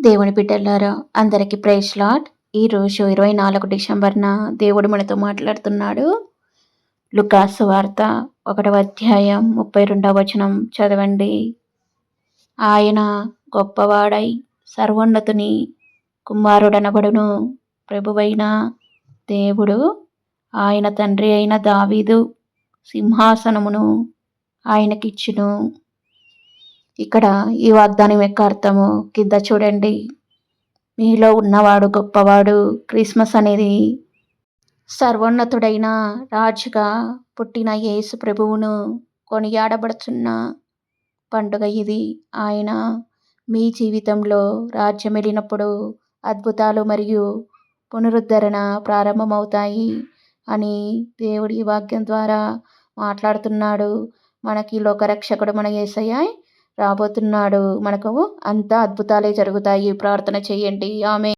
దేవుని బిడ్డలారా అందరికీ ప్రైజ్ లాట్ ఈరోజు ఇరవై నాలుగు డిసెంబర్న దేవుడు మనతో మాట్లాడుతున్నాడు. లుకాసు వార్త ఒకటవ అధ్యాయం ముప్పై రెండవ వచనం చదవండి. ఆయన గొప్పవాడై సర్వోన్నతుని కుమారుడనబడును ప్రభువైన దేవుడు. ఆయన తండ్రి అయిన దావీదు సింహాసనమును ఆయనకిచ్చును. ఇక్కడ ఈ వాగ్దానం యొక్క అర్థము కింద చూడండి. మీలో ఉన్నవాడు గొప్పవాడు. క్రిస్మస్ అనేది సర్వోన్నతుడైన రాజుగా పుట్టిన యేసు ప్రభువును కొనియాడబడుతున్న పండుగ ఇది. ఆయన మీ జీవితంలో రాజ్యం వెళ్ళినప్పుడు అద్భుతాలు మరియు పునరుద్ధరణ ప్రారంభమవుతాయి అని దేవుడి వాక్యం ద్వారా మాట్లాడుతున్నాడు. మనకి లోకరక్షకుడు మన ఏసయ్య రాబోతున్నాడు. మనకు అంతా అద్భుతాలే జరుగుతాయి. ప్రార్థన చేయండి. ఆమె